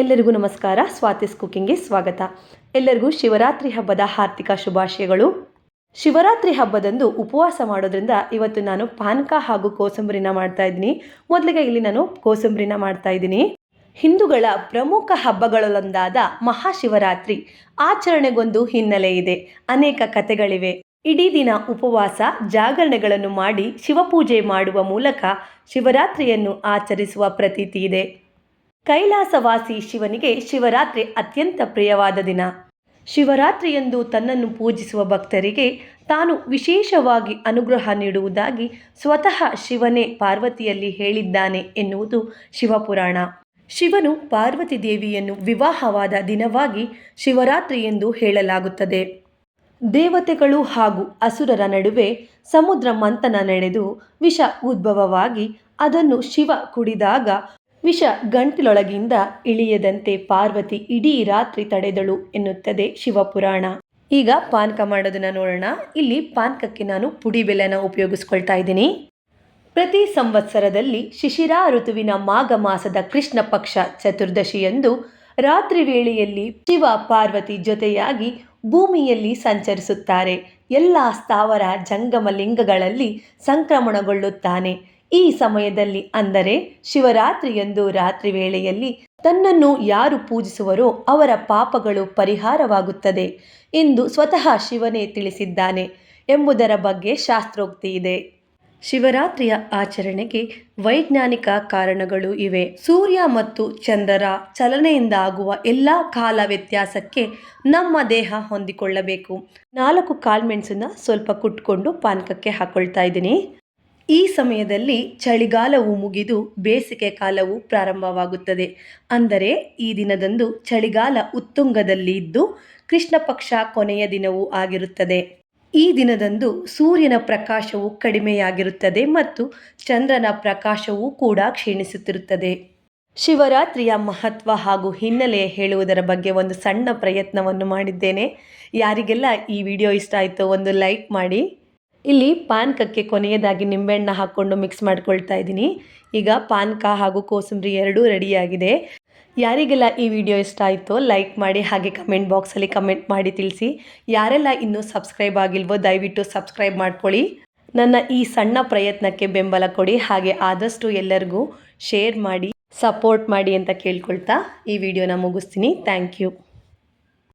ಎಲ್ಲರಿಗೂ ನಮಸ್ಕಾರ. ಸ್ವಾತಿಸ್ ಕುಕಿಂಗ್ಗೆ ಸ್ವಾಗತ. ಎಲ್ಲರಿಗೂ ಶಿವರಾತ್ರಿ ಹಬ್ಬದ ಹಾರ್ದಿಕ ಶುಭಾಶಯಗಳು. ಶಿವರಾತ್ರಿ ಹಬ್ಬದಂದು ಉಪವಾಸ ಮಾಡೋದ್ರಿಂದ ಇವತ್ತು ನಾನು ಪಾನಕ ಹಾಗೂ ಕೋಸಂಬರಿನ ಮಾಡ್ತಾ ಇದ್ದೀನಿ. ಮೊದಲಿಗೆ ಇಲ್ಲಿ ನಾನು ಕೋಸಂಬರಿನ ಮಾಡ್ತಾ ಇದ್ದೀನಿ. ಹಿಂದೂಗಳ ಪ್ರಮುಖ ಹಬ್ಬಗಳಲ್ಲೊಂದಾದ ಮಹಾಶಿವರಾತ್ರಿ ಆಚರಣೆಗೊಂದು ಹಿನ್ನೆಲೆ ಇದೆ. ಅನೇಕ ಕಥೆಗಳಿವೆ. ಇಡೀ ದಿನ ಉಪವಾಸ, ಜಾಗರಣೆಗಳನ್ನು ಮಾಡಿ ಶಿವಪೂಜೆ ಮಾಡುವ ಮೂಲಕ ಶಿವರಾತ್ರಿಯನ್ನು ಆಚರಿಸುವ ಪ್ರತೀತಿ ಇದೆ. ಕೈಲಾಸವಾಸಿ ಶಿವನಿಗೆ ಶಿವರಾತ್ರಿ ಅತ್ಯಂತ ಪ್ರಿಯವಾದ ದಿನ. ಶಿವರಾತ್ರಿಯಂದು ತನ್ನನ್ನು ಪೂಜಿಸುವ ಭಕ್ತರಿಗೆ ತಾನು ವಿಶೇಷವಾಗಿ ಅನುಗ್ರಹ ನೀಡುವುದಾಗಿ ಸ್ವತಃ ಶಿವನೇ ಪಾರ್ವತಿಯಲ್ಲಿ ಹೇಳಿದ್ದಾನೆ ಎನ್ನುವುದು ಶಿವಪುರಾಣ. ಶಿವನು ಪಾರ್ವತಿ ದೇವಿಯನ್ನು ವಿವಾಹವಾದ ದಿನವಾಗಿ ಶಿವರಾತ್ರಿ ಎಂದು ಹೇಳಲಾಗುತ್ತದೆ. ದೇವತೆಗಳು ಹಾಗೂ ಅಸುರರ ನಡುವೆ ಸಮುದ್ರ ಮಂಥನ ನಡೆದು ವಿಷ ಉದ್ಭವವಾಗಿ ಅದನ್ನು ಶಿವ ಕುಡಿದಾಗ ವಿಷ ಗಂಟಲೊಳಗಿಂದ ಇಳಿಯದಂತೆ ಪಾರ್ವತಿ ಇಡೀ ರಾತ್ರಿ ತಡೆದಳು ಎನ್ನುತ್ತದೆ ಶಿವಪುರಾಣ. ಈಗ ಪಾನಕ ಮಾಡೋದನ್ನ ನೋಡೋಣ. ಇಲ್ಲಿ ಪಾನಕಕ್ಕೆ ನಾನು ಪುಡಿ ಬೆಲ್ಲನ ಉಪಯೋಗಿಸ್ಕೊಳ್ತಾ ಇದ್ದೀನಿ. ಪ್ರತಿ ಸಂವತ್ಸರದಲ್ಲಿ ಶಿಶಿರಾ ಋತುವಿನ ಮಾಘ ಮಾಸದ ಕೃಷ್ಣ ಪಕ್ಷ ಚತುರ್ದಶಿಯಂದು ರಾತ್ರಿ ವೇಳೆಯಲ್ಲಿ ಶಿವ ಪಾರ್ವತಿ ಜೊತೆಯಾಗಿ ಭೂಮಿಯಲ್ಲಿ ಸಂಚರಿಸುತ್ತಾರೆ. ಎಲ್ಲ ಸ್ಥಾವರ ಜಂಗಮ ಲಿಂಗಗಳಲ್ಲಿ ಸಂಕ್ರಮಣಗೊಳ್ಳುತ್ತಾನೆ. ಈ ಸಮಯದಲ್ಲಿ ಅಂದರೆ ಶಿವರಾತ್ರಿಯಂದು ರಾತ್ರಿ ವೇಳೆಯಲ್ಲಿ ತನ್ನನ್ನು ಯಾರು ಪೂಜಿಸುವರೋ ಅವರ ಪಾಪಗಳು ಪರಿಹಾರವಾಗುತ್ತದೆ ಎಂದು ಸ್ವತಃ ಶಿವನೇ ತಿಳಿಸಿದ್ದಾನೆ ಎಂಬುದರ ಬಗ್ಗೆ ಶಾಸ್ತ್ರೋಕ್ತಿ ಇದೆ. ಶಿವರಾತ್ರಿಯ ಆಚರಣೆಗೆ ವೈಜ್ಞಾನಿಕ ಕಾರಣಗಳು ಇವೆ. ಸೂರ್ಯ ಮತ್ತು ಚಂದ್ರರ ಚಲನೆಯಿಂದ ಆಗುವ ಎಲ್ಲ ಕಾಲ ವ್ಯತ್ಯಾಸಕ್ಕೆ ನಮ್ಮ ದೇಹ ಹೊಂದಿಕೊಳ್ಳಬೇಕು. ನಾಲ್ಕು ಕಾಳುಮೆಣಸನ್ನ ಸ್ವಲ್ಪ ಕುಟ್ಕೊಂಡು ಪಾನಕಕ್ಕೆ ಹಾಕೊಳ್ತಾ ಇದ್ದೀನಿ. ಈ ಸಮಯದಲ್ಲಿ ಚಳಿಗಾಲವು ಮುಗಿದು ಬೇಸಿಗೆ ಕಾಲವು ಪ್ರಾರಂಭವಾಗುತ್ತದೆ. ಅಂದರೆ ಈ ದಿನದಂದು ಚಳಿಗಾಲ ಉತ್ತುಂಗದಲ್ಲಿ ಇದ್ದು ಕೃಷ್ಣ ಪಕ್ಷ ಕೊನೆಯ ದಿನವೂ ಆಗಿರುತ್ತದೆ. ಈ ದಿನದಂದು ಸೂರ್ಯನ ಪ್ರಕಾಶವು ಕಡಿಮೆಯಾಗಿರುತ್ತದೆ ಮತ್ತು ಚಂದ್ರನ ಪ್ರಕಾಶವೂ ಕೂಡ ಕ್ಷೀಣಿಸುತ್ತಿರುತ್ತದೆ. ಶಿವರಾತ್ರಿಯ ಮಹತ್ವ ಹಾಗೂ ಹಿನ್ನೆಲೆ ಹೇಳುವುದರ ಬಗ್ಗೆ ಒಂದು ಸಣ್ಣ ಪ್ರಯತ್ನವನ್ನು ಮಾಡಿದ್ದೇನೆ. ಯಾರಿಗೆಲ್ಲ ಈ ವಿಡಿಯೋ ಇಷ್ಟ ಆಯಿತು ಒಂದು ಲೈಕ್ ಮಾಡಿ. ಇಲ್ಲಿ ಪಾನಕಕ್ಕೆ ಕೊನೆಯದಾಗಿ ನಿಂಬೆಹಣ್ಣ ಹಾಕ್ಕೊಂಡು ಮಿಕ್ಸ್ ಮಾಡ್ಕೊಳ್ತಾ ಇದ್ದೀನಿ. ಈಗ ಪಾನಕ ಹಾಗೂ ಕೋಸಂಬರಿ ಎರಡೂ ರೆಡಿಯಾಗಿದೆ. ಯಾರಿಗೆಲ್ಲ ಈ ವಿಡಿಯೋ ಇಷ್ಟ ಆಯಿತು ಲೈಕ್ ಮಾಡಿ ಹಾಗೆ ಕಮೆಂಟ್ ಬಾಕ್ಸಲ್ಲಿ ಕಮೆಂಟ್ ಮಾಡಿ ತಿಳಿಸಿ. ಯಾರೆಲ್ಲ ಇನ್ನೂ ಸಬ್ಸ್ಕ್ರೈಬ್ ಆಗಿಲ್ವೋ ದಯವಿಟ್ಟು ಸಬ್ಸ್ಕ್ರೈಬ್ ಮಾಡ್ಕೊಳ್ಳಿ. ನನ್ನ ಈ ಸಣ್ಣ ಪ್ರಯತ್ನಕ್ಕೆ ಬೆಂಬಲ ಕೊಡಿ. ಹಾಗೆ ಆದಷ್ಟು ಎಲ್ಲರಿಗೂ ಶೇರ್ ಮಾಡಿ ಸಪೋರ್ಟ್ ಮಾಡಿ ಅಂತ ಕೇಳ್ಕೊಳ್ತಾ ಈ ವಿಡಿಯೋನ ಮುಗಿಸ್ತೀನಿ. Thank you